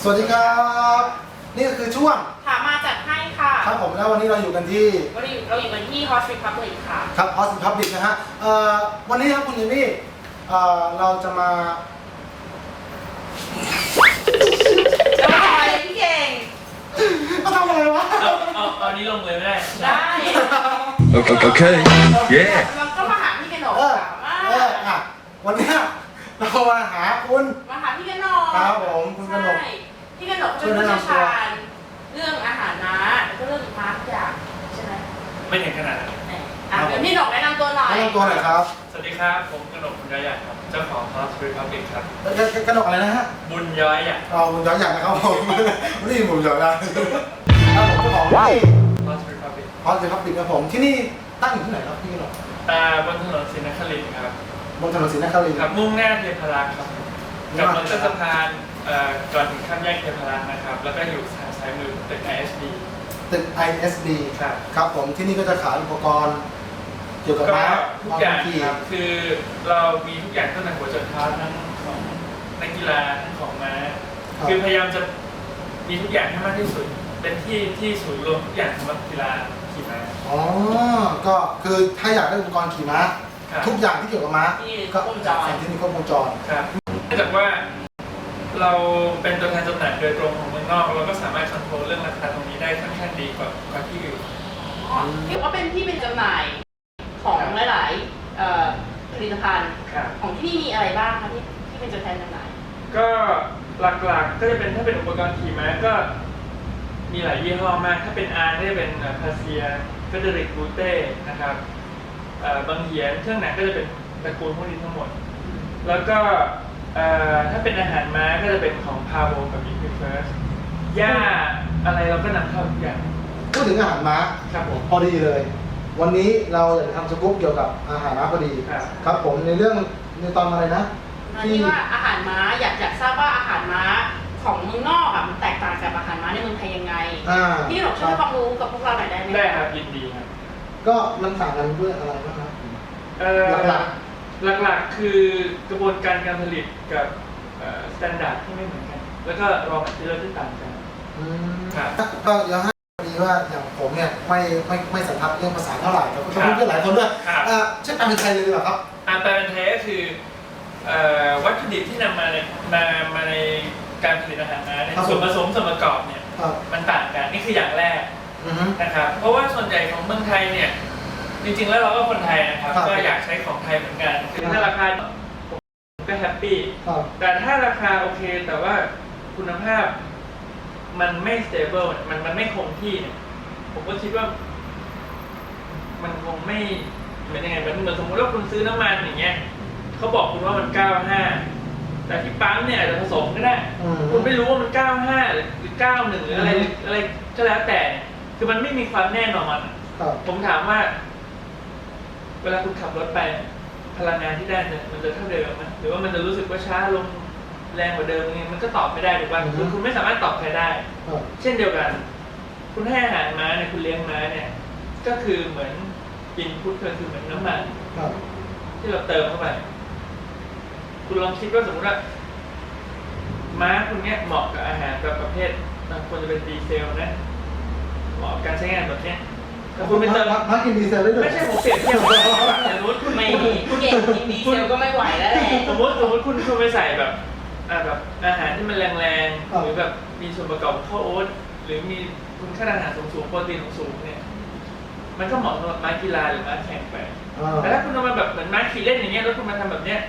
สวัสดีครับ นี่ก็คือช่วงถามมาจัดให้ค่ะครับผมแล้ววันนี้เราอยู่กันที่เราอยู่เราอยู่กันที่ Hot Republic ค่ะ ครับ Host Public นะฮะเอ่อวันนี้ครับคุณยิมี่เอ่อเราจะมาจะมาทำอะไรพี่เก่งมาทำอะไรวะเอาเอาเอานี้ลงเลยไม่ได้ได้ Okay, okay. yeah. เราก็มาหาพี่กนกเออค่ะเอออะวันเนี้ยเรามาหาคุณมาหาพี่กนกครับผมคุณกนกใช่ พี่กนกเป็นผู้เชี่ยวชาญเรื่องอาหารนะแล้วก็เรื่องมาร์กอย่างใช่ไหมไม่ถึงขนาดนั้นไหนอะเดี๋ยวพี่หนกแนะนำตัวหน่อยแนะนำตัวหน่อยครับสวัสดีครับ ผมกนกบุญย้อยหยักครับ เจ้าของ House Republic ครับกระกระกระหนกอะไรนะฮะบุญย้อยหยักเราย้อนอย่างนะครับผมนี่ผมย้อนได้ครับผมเจ้าของที่ House Republic Host Public ครับผมที่นี่ตั้งอยู่ที่ไหนครับพี่กระหนกตาบนถนนศรีนครินทร์ครับบนถนนศรีนครินทร์ครับมุ่งหน้าเทพารักษ์ครับกับรถสะพานเอ่อ ก่อนถึงข้ามแยกเทพารักษ์นะครับ แล้วก็อยู่ทางซ้ายมือตึก ISB ตึก ISD ครับครับผมที่นี่ก็จะขายอุปกรณ์เกี่ยวกับก็ม้าทุกอย่างขี่ครับคือเรามีทุกอย่างตั้งแต่หัวจนเท้าทั้งของนักกีฬาทั้งของม้าคือพยายามจะมีทุกอย่างให้มากที่สุด เป็นที่ที่ศูนย์รวมทุกอย่างสำหรับกีฬาขี่ม้าอ๋อก็คือถ้าอยากได้อุปกรณ์ขี่ม้า ครับ ทุกอย่างที่เกี่ยวกับม้าที่ก็ครบวงจรสั่งที่นี่ครบวงจร ครับเนื่องจากว่า เราเป็นตัวแทนจำหน่ายโดยตรงของเมืองนอก เราก็สามารถคอนโทรลเรื่องราคาตรงนี้ได้ค่อนข้างดีกว่ากว่าที่อื่นอ๋อพี่ว่าเป็นที่เป็นจำหน่ายของหลายๆเอ่อผลิตภัณฑ์ ครับ ของที่นี่มีอะไรบ้างคะที่ที่เป็นตัวแทนจำหน่าย ก็หลักๆก็จะเป็นถ้าเป็นอุปกรณ์ขี่ม้าก็มีหลายยี่ห้อมาก ถ้าเป็นอาร์ก็จะเป็นพาเซียก็จะริกบูเต้นะครับเอ่อบางเหียนเครื่องหนังก็จะเป็นตระกูลพวกนี้ทั้งหมด แล้วก็เอ่อ ถ้าเป็นอาหารม้าก็จะเป็นของพาโบกับอินฟิเฟิร์สหญ้าอะไรเราก็นำเข้าทุกอย่างพูดถึงอาหารม้าครับผม พอดีเลย วันนี้เราอยากจะทำสกู๊ปเกี่ยวกับอาหารม้าพอดีครับ ครับผมในเรื่องในตอนอะไรนะอันนี้ว่าอาหารม้าอยากอยากทราบว่าอาหารม้าของเมืองนอกอะมันแตกต่างกับอาหารม้าในเมืองไทยยังไงอ่าพี่หนกช่วยให้ความรู้กับพวกเราหน่อยได้ไหมได้ครับยินดีครับก็มันต่างกันด้วยอะไรบ้างครับเอ่อหลัก หลักๆ คือกระบวนการการผลิตกับสแตนดาร์ดที่ไม่เหมือนกัน แล้วก็รอแมททีเรียลที่ต่างกัน อืมครับ ก็อยากให้พอดีว่าอย่างผมเนี่ยไม่ไม่ไม่สันทัดเรื่องภาษาเท่าไหร่แต่ก็ครับเพื่อนหลายคนด้วยครับ อ่าใช้การเป็นไทยเลยดีกว่าครับ อาแปลเป็นไทยก็คือเอ่อวัตถุดิบที่นำมาในมามาในการผลิตอาหารม้าเนี่ยครับผม ส่วนผสมส่วนประกอบเนี่ยครับมันต่างกันนี่คืออย่างแรกอือฮึนะครับเพราะว่าส่วนใหญ่ของเมืองไทยเนี่ย จริงๆแล้วเราก็คนไทยนะครับครับ ก็อยากใช้ของไทยเหมือนกันคือครับถ้าราคาผมก็แฮปปี้ ครับแต่ถ้าราคาโอเคแต่ว่าคุณภาพมันไม่ stable เนี่ยมันมันไม่คงที่เนี่ยผมก็คิดว่า มันคงไม่เหมือนยังไงเหมือนเหมือนสมมติว่าคุณซื้อน้ำมันอย่างเงี้ยเขาบอกคุณว่ามัน 95 แต่ที่ปั๊มเนี่ยอาจจะผสมก็ได้ อืม คุณไม่รู้ว่ามัน 95 หรือหรือ91 หรืออะไรอืมอะไรก็แล้วแต่เนี่ยคือมันไม่มีความแน่นอนครับ ผมถามว่า เวลาคุณขับรถไปพลังงานที่ได้เนี่ยมันจะเท่าเดิมไหมหรือว่ามันจะรู้สึกว่าช้าลงแรงกว่าเดิมยังไงมันก็ตอบไม่ได้ถูกป่ะอือฮึ คือคุณไม่สามารถตอบใครได้ ครับ เช่นเดียวกัน คุณให้อาหารม้าเนี่ยคุณเลี้ยงม้าเนี่ย ก็คือเหมือนอินพุตก็คือเหมือนน้ำมัน ครับ ที่เราเติมเข้าไป คุณลองคิดว่าสมมติว่าม้าคุณเนี้ยเหมาะกับอาหารแบบประเภทมันควรจะเป็นดีเซลนะ เหมาะกับการใช้งานแบบเนี้ย แต่คุณไปเติมพักพักกินดีเซลได้ด้วย ไม่ใช่ผมเปรียบเทียบว่าสมมติคุณไม่พี่เก่งกินดีเซลก็ไม่ไหวแล้วแหละสมมติสมมติคุณคุณไปใส่แบบอ่าแบบอาหารที่มันแรงๆหรือแบบมีส่วนประกอบของข้าวโอ๊ตหรือมีคุณค่าทางอาหารสูงๆโปรตีนสูงๆเนี่ย มันก็เหมาะสำหรับม้ากีฬาหรือม้าแข่งไปอ่าแต่ถ้าคุณเอามาแบบเหมือนม้าขี่เล่นอย่างเงี้ยแล้วคุณมาทำแบบเนี้ย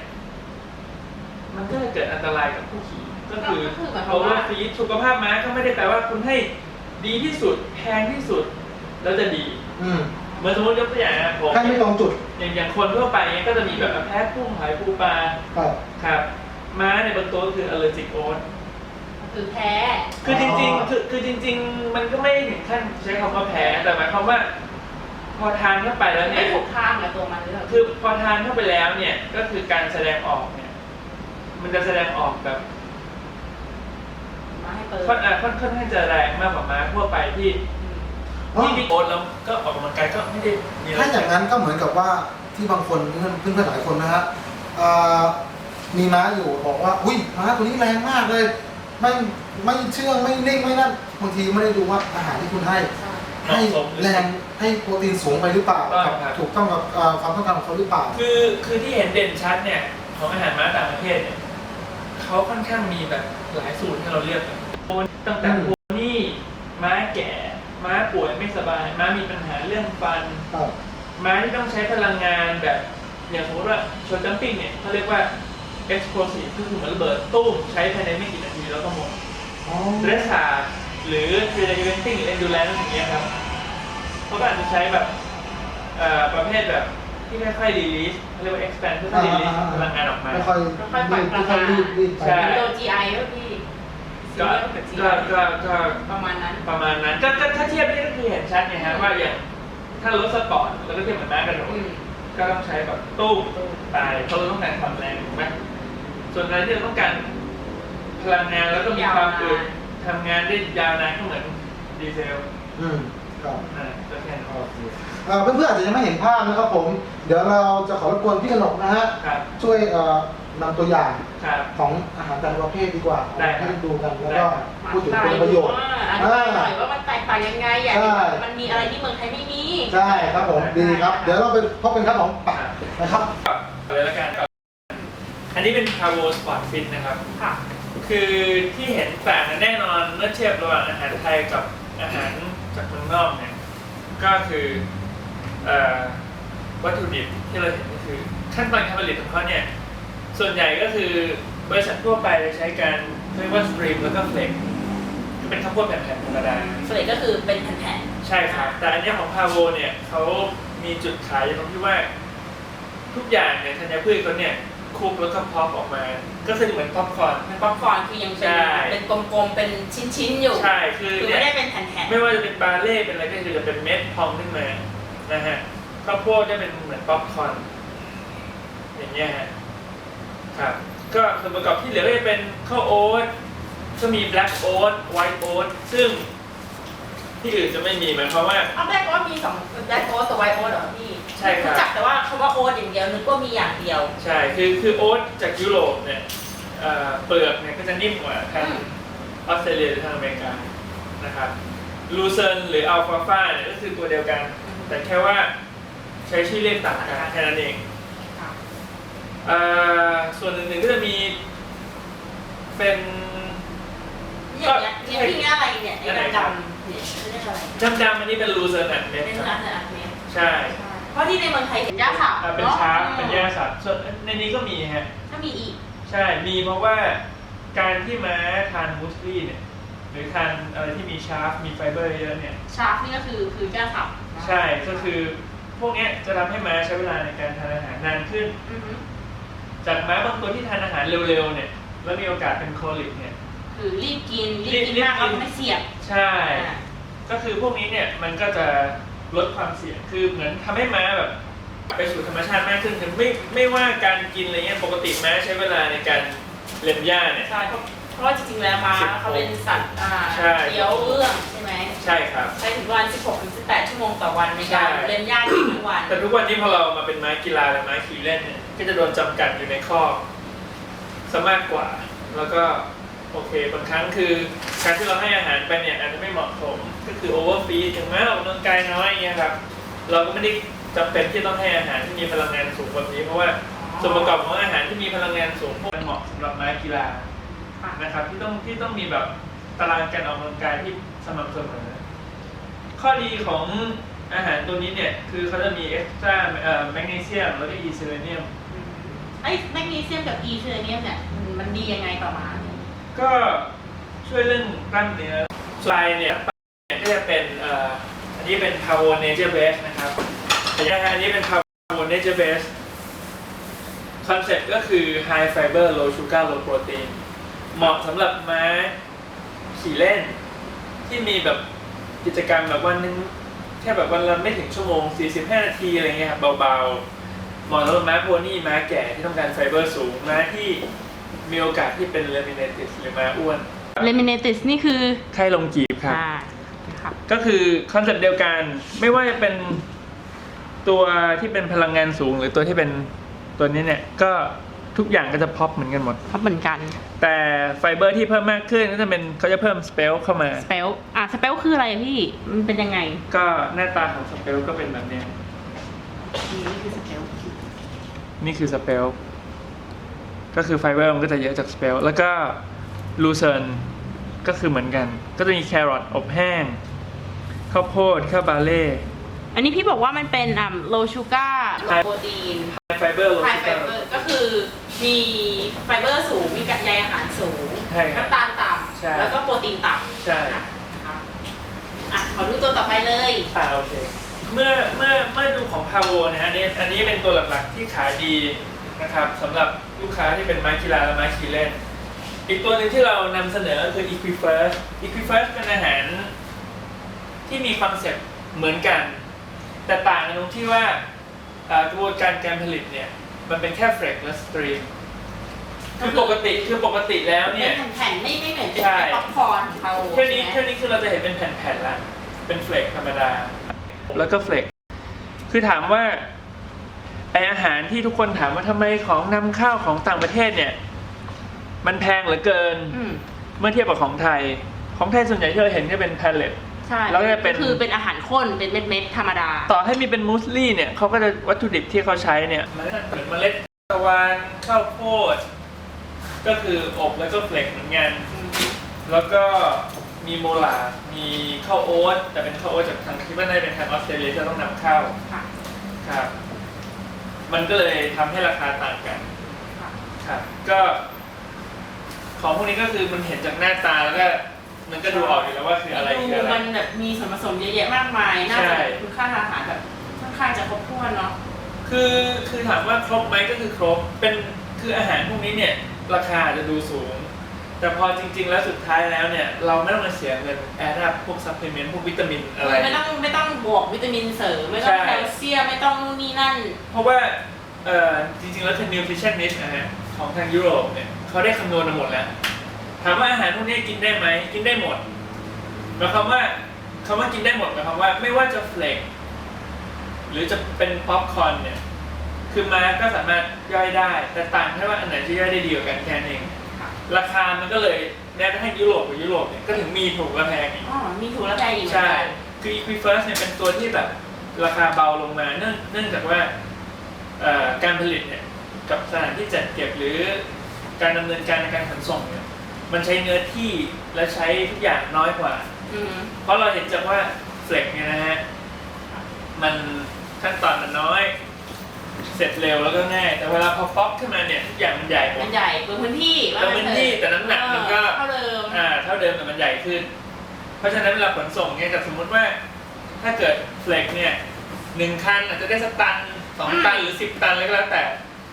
มันก็จะเกิดอันตรายกับผู้ขี่ก็คือก็คือหมายคเพวามราะว่าว่าฟีดสุขภาพม้าก็ไม่ได้แปลว่าคุณให้ดีที่สุดแพงที่สุดแล้วจะดีอืม เหมือนสมมติยกตัวอย่างนะผมให้ไม่ตรงจุด อย่างอย่างคนทั่วไปเนี้ยก็จะมีแบบแพ้กุ้งหอยปูปลาครับครับม้าในยบางตัวคือ allergic oat คือแพ้ คือจริงอ๋อๆคือคือจริง ๆ มันก็ไม่ถึงขั้นใช้คำว่าแพ้แต่หมายความว่า พอทานเข้าไปแล้วเนี่ไม่ย ถูกข้ามกับตัวมันหรือเปล่าคือพอทานเข้าไปแล้วเนี่ยก็คือการแสดงออกเนี่ย มันจะแสดงออกแบบมาให้เปิดค่อนอะค่อนค่อนข้างจะแรงมากกว่าม้าทั่วไปที่อ๋อ ที่มีโอ๊ตแล้วก็ออกกำลังกายก็ไม่ได้มีอะไรถ้าอย่างนั้นก็เหมือนกับว่าที่บางคนเพื่อนเพื่อนๆหลายคนนะฮะเอ่อมีม้าอยู่บอกว่า อุ้ยม้าตัวนี้แรงมากเลยแม่งไม่เชื่องไม่นิ่งไม่นั่นบางทีไม่ได้ดูว่าอาหารที่คุณให้ ให้แรงให้โปรตีนสูงไปหรือเปล่าต้องกับครับถูกต้องกับเอ่อความต้องการของเขาหรือเปล่า คือคือที่เห็นเด่นชัดเนี่ยของอาหารม้าต่างประเทศเนี่ยเขาค่อนข้างมีแบบหลายสูตรให้เราเลือกตั้งแต่อืมโพนี่ม้าแก่ ม้าป่วยไม่สบาย ม้ามีปัญหาเรื่องฟัน ครับม้าที่ต้องใช้พลังงานแบบ อย่างสมมติว่าโชว์จัมปิ้งเนี่ยเขาเรียกว่า explosive ก็คือเหมือนระเบิดตู้มใช้ภายในไม่กี่นาทีแล้วก็หมดอ๋อเรสซาหรือ regenerating หรือ endurance อย่างเงี้ยครับเขาก็อาจจะใช้แบบเอ่อประเภทแบบที่ไม่ค่อย release เขาเรียกว่า expand เพื่อ release พลังงานออกมา ไม่ค่อยค่อยๆปล่อยพลังงานไม่ค่อยรีบรีบไปใช่ โดน GI ป่ะพี่ ก็ซีก็เรียสกับก็ GI ก็ประมาณนั้น ประมาณนั้นก็ก็ถ้าเทียบนี่ก็คือเห็นชัดไงฮะว่าอย่างถ้ารถสปอร์ตแล้วก็เทียบเหมือนม้ากระโดดอืมก็ต้องใช้แบบตู้ตายเพราะเราต้องการความแรงถูกไหมส่วนอะไรที่เราต้องการพลังงานแล้วก็มีความอึดทำงานได้ยาวนานก็เหมือนดีเซลอืมครับอ่าก็แค่นั้นโอเคเอ่อเพื่อนๆอาจจะยังไม่เห็นภาพนะครับผม เดี๋ยวเราจะขอรบกวนพี่กนกนะฮะครับช่วยเอ่อ นำตัวอย่างครับ ของอาหารแต่ละประเภทดีกว่าได้ครับให้ดูกันแล้วได้ก็ครับ พูดถึงคุณประโยชน์ อธิบายหน่อยว่ามันแตกต่างยังไงอยากใช่ มันมีอะไรที่เมืองไทยไม่มี ใช่ครับผมดีครับ เดี๋ยวเราไปพบกันครับผมไปนะครับ เลยละกันครับอันนี้เป็น p a v o Sport Fit นะครับ ค่ะ คือที่เห็นต่างกันแน่นอนเมื่อเทียบระหว่างอาหารไทยกับอาหารจากเมืองนอกเนี่ยก็คือเอ่อวัตถุดิบที่เราเห็นก็คือขั้นตอนการผลิตของเขาเนี่ย ส่วนใหญ่ก็คือบริษัททั่วไปจะใช้การเรียกว่าสตรีมแล้วก็เฟลกก็เป็นข้าวโพดแผ่นๆธรรมดาเฟลกก็คือเป็นแผ่นใช่ครับ แต่อันเนี้ยของพาโวเนี่ยเขามีจุดขายอยู่ตรงที่ว่า ทุกอย่างเนี่ยธัญพืชเขาเนี่ยคลุกแล้วก็พอปออกมา ก็คือเหมือนป๊อปคอร์นๆป๊อปคอร์นคือยังเป็นใช่เป็นกลมๆ เป็นชิ้นๆ อยู่ ใช่คือคือเนี่ไม่ย ได้เป็นแผ่นไม่ว่าจะเป็นบาเล่เป็นอะไรก็คือจะเป็นเม็ดพองขึ้นมานะฮะข้าวโพดจะเป็นเหมือนป๊อปคอร์นอย่างเงี้ยฮะ ครับก็ส่วนประกอบที่เหลือก็จะเป็นข้าวโอ๊ตก็มีแบล็กโอ๊ตไวท์โอ๊ตซึ่งที่อื่นจะไม่มีหมายความว่าๆเอาแบล็กโอ๊ตมีสองแบล็กโอ๊ตกับไวท์โอ๊ตเหรอพี่ใช่ครับ รู้จักแต่ว่าคำว่าโอ๊ตอย่างเดียวนึกว่ามีอย่างเดียว ใช่คือคือโอ๊ตจากยุโรปเนี่ยเอ่อเปลือกเนี่ยก็จะนิ่มกว่าทางอืม ออสเตรเลียหรือทางอเมริกานะครับลูเซิร์นหรืออัลฟาฟาเนี่ยก็คือตัวเดียวกัน แต่แค่ว่าใช้ชื่อเรียกต่างกันแค่นั้นเอง ค่ะ เอ่อ ส่วนหนึ่งๆก็จะมีเป็นนี่อย่างเงี้ยเนี่ยพี่เนี่ยอะไรเนี่ยไอ้ดำๆเนี่ยเขาเรียกอะไรดำๆอันนี้เป็นลูเซิร์นอัดเม็ดเป็นคร้ารันบแต่อัดเม็ดใช่เพราะที่ในเมืองไทยเห็นย่าสับอ่าเป็นอะชาร์ปเป็นแย่สัตว์ส่วนในนี้ก็มีฮะ ถ้ามีอีก ใช่ มีเพราะว่าการที่ม้าทานมูสลี่เนี่ย หรือทานอะไรที่มีชาร์ปมีไฟเบอร์เยอะเนี่ย ชาร์ปนี่ก็คือคือย่าสับใช่ ก็คือพวกเนี้ยจะทำให้ม้าใช้เวลาในการทานอาหารนานขึ้น อือฮึ จากม้าบางตัวที่ทานอาหารเร็วๆเนี่ย แล้วมีโอกาสเป็นโคลิกเนี่ย คือรีบกินรีบรีบกินรีบมากกินแล้วไม่เสียบใช่ อ่าก็คือพวกนี้เนี่ยมันก็จะลดความเสี่ยง คือเหมือนทำให้ม้าแบบ ไปสู่ธรรมชาติมากขึ้นคือไม่ไม่ว่าการกินอะไรเงี้ยปกติม้าใช้เวลาในการเล็มหญ้าเนี่ย ใช่เพราะเพราะว่าจริงๆแล้วม้าสิบหกเขาเป็นสัตว์อ่าใช่ เคี้ยวเอื้องใช่ไหมใช่ครับ ใช้ถึงวัน 16ถึง18 ชั่วโมงต่อวันในการใช่ เล่นย่ากินทั้งวัน แต่ทุกวันนี้พอเรามาเป็นม้ากีฬาหรือม้าขี่เล่นเนี่ย ก็จะโดนจำกัดอยู่ในข้อกซะมากกว่า แล้วก็โอเคบางครั้งคือการที่เราให้อาหารไปเนี่ยอาจจะไม่เหมาะสมก็คือโอเวอร์ฟีดถึงแม้เราออกกำลังกายน้อยอย่างเงี้ยครับเราก็ไม่ได้จำเป็นที่ต้องให้อาหารที่มีพลังงานสูงแบบนี้ เพราะว่าส่วนประกอบของอาหารที่มีพลังงานสูงพวกมันเหมาะสำหรับม้ากีฬานะครับที่ต้องที่ต้องมีแบบตารางการออกกำลังกายที่สม่ำเสมอข้อดีของอาหารตัวนี้เนี่ยคือเขาจะมีเอ็กซ์ตร้าแมกนีเซียมแล้วก็อีเซเลเนียมอืม ไอ้แมกนีเซียมกับอีเซเลเนียมเนี่ยมันมันดียังไงต่อมา ก็ช่วยเรื่องกล้ามเนื้อส่วนลายเนี่ยก็จะเป็นเอ่ออันนี้เป็น Power Nature Base นะครับแต่ยังไงอันนี้เป็น Power Nature Base คอนเซ็ปต์ก็คือ High Fiber Low Sugar Low Protein เหมาะสำหรับม้าขี่เล่น ที่มีแบบกิจกรรมแบบวันนึงแค่แบบวันละไม่ถึงชั่วโมง 45 นาทีอะไรเงี้ยครับเบาๆ หมาะสำหรับม้าโพนี่ม้าแก่ที่ต้องการไฟเบอร์สูงม้าที่มีโอกาสที่เป็นเลมิเนติสหรือม้าอ้วนเลมิเนติสนี่คือไข้ลงกีบครับ อ่าครับก็คือคอนเซ็ปต์เดียวกันไม่ว่าจะเป็นตัวที่เป็นพลังงานสูง หรือตัวที่เป็นตัวนี้เนี่ยก็ทุกอย่างก็จะพอปเหมือนกันหมดเพราะเหมือนกันแต่ไฟเบอร์ที่เพิ่มมากขึ้นก็จะเป็นเขาจะเพิ่มสเปลเข้ามา สเปลอะสเปลคืออะไรอะพี่ มันเป็นยังไงก็หน้าตาของสเปลก็เป็นแบบเนี้ย นี่คือสเปล นี่คือสเปลก็คือไฟเบอร์มันก็จะเยอะจากสเปลแล้วก็ลูเซิร์นก็คือเหมือนกัน ก็จะมีแครอทอบแห้งข้าวโพดข้าวบาเล่อันนี้พี่บอกว่ามันเป็นอ่า low sugar low protein ไฟเบอร์ high fiber ก็คือมีไฟเบอร์สูง มีกัดใยอาหารสูงใช่ครับน้ำตาลต่ใช่ำแล้วก็โปรตีนต่ำใช่นะครับอะขอดูตัวต่อไปเลยอ่าโอเค เมื่อเมื่อเมื่อดูของพาโวนะฮะอันนี้อันนี้เป็นตัวหลักๆที่ขายดีนะครับสำหรับลูกค้าที่เป็นไม้กีฬาและไม้ขี่เล่น อีกตัวหนึ่งที่เรานำเสนอก็คือ Equifirst Equifirst เป็นอาหารที่มีคอนเซ็ปต์เหมือนกัน แต่ต่างกันตรงที่ว่าอ่ากระบวนการการผลิตเนี่ย มันเป็นแค่เฟรกและสตรีมคือปกติคือปกติแล้วเนี่ยเป็นแผ่นๆไม่ไม่เหมือนเป็นใช่ ป๊อปคอร์นของเราแค่นี้ใช่แค่ไหมนี้คือเราจะเห็นเป็นแผ่นๆละเป็นเฟลกธรรมดา แล้วก็เฟลกคือถามว่าไออาหารที่ทุกคนถามว่าทำไมของนำเข้าของต่างประเทศเนี่ย มันแพงเหลือเกิน อืมเมื่อเทียบกับของไทย ของไทยส่วนใหญ่ที่เราเห็นก็เป็นแพลเลต ใช่แล้วก็เป็น คือเป็นอาหารข้นเป็นเม็ดๆธรรมดา ต่อให้มีเป็นมูสลี่เนี่ยเขาก็จะวัตถุดิบที่เขาใช้เนี่ยมันเหมือนเมล็ดตะวันข้าวโพด ก็คืออบแล้วก็เฟลกเหมือนกัน แล้วก็ มีโมลาร์มีข้าวโอ๊ตแต่เป็นข้าวโอ๊ตจากทางที่ว่าน่าจะเป็นทางออสเตรเลียที่ต้องนำเข้าค่ะครับ มันก็เลยทำให้ราคาต่างกัน ค่ะครับ ก็ ของพวกนี้ก็คือมันเห็นจากหน้าตาแล้วก็ มันก็ดูออกอยู่แล้วว่าคืออะไรดูคืออะไร มันแบบมีส่วนผสมเยอะแยะมากมายน่าใช่ จะคุณค่าทางอาหารแบบค่อนข้างจะครบถ้วนเนาะคือคือถามว่าครบไหมก็คือครบเป็นคืออาหารพวกนี้เนี่ย ราคาอาจจะดูสูง แต่พอจริง ๆ แล้วสุดท้ายแล้วเนี่ย เราไม่ต้องมาเสียเงินแอดอัพพวกซัพพลีเมนต์พวกวิตามินอะไร ไม่ต้องไม่ต้องบวกวิตามินเสริมไม่ต้องใช่ แคลเซียมไม่ต้องนู่นนี่นั่น เพราะว่าเอ่อจริง ๆ แล้วคือ nutritionist นะฮะของทางยุโรปเนี่ยเขาได้คำนวณมาหมดแล้ว ถามว่าอาหารพวกนี้กินได้ไหมกินได้หมดหมายความว่าคำว่ากินได้หมดหมายความว่าไม่ว่าจะเฟลกหรือจะเป็นป๊อปคอร์นเนี่ย คือมาก็สามารถย่อยได้ แต่ต่างแค่ว่าอันไหนจะย่อยได้ดีกว่ากันแค่นั้นเองค่ะ ราคามันก็เลยแม้กระทั่งยุโรปกับยุโรปเนี่ยก็ถึงมีถูกและแพงอีก อ๋อ มีถูกและแพงอีกเหมือนใช่ กันคือ Equifirst เนี่ยเป็นตัวที่แบบราคาเบาลงมาเนื่องเนื่องจากว่าเอ่อการผลิตเนี่ยกับสถานที่จัดเก็บหรือการดำเนินการในการขนส่งเนี่ยมันใช้เนื้อที่และใช้ทุกอย่างน้อยกว่า อืมเพราะเราเห็นจากว่าเฟล็กเนี่ยนะฮะมันขั้นตอนมันน้อย เสร็จเร็วแล้วก็ง่าย แต่เวลาพอป๊อปขึ้นมาเนี่ยทุกอย่างมันใหญ่หมมัดนใหญ่เปิดพื้นที่ว่าเปิดพื้นที่แต่น้ำหนักมันก็ เท่าเดิมอ่าเท่าเดิมแต่มันใหญ่ขึ้น เพราะฉะนั้นเวลาขนส่งเนี่ยแต่สมมุติว่า ถ้าเกิดเฟล็กเนี่ยหนึ่งคันอาจจะได้สักตันสองอืมตันหรือสิบตันอะไรก็แล้วแต่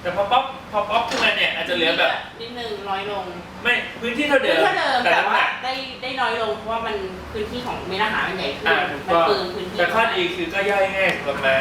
แต่พอป๊อปพอป๊อปขึ้นมาเนี่ยอาจจะเหลือแบบ นิดนึงน้อยลงไม่พื้นที่เท่าเดิมเท่าเดิมแต่แต่น้ำหว่านักได้ได้น้อยลงเพราะว่ามันพื้นที่ของเม็ดอาหารมันใหญ่ขึ้นอ่าถูกมันต้องเปลืองพื้นที่แต่ข้อดีคือก็ย่อยง่ายสำหรับม้า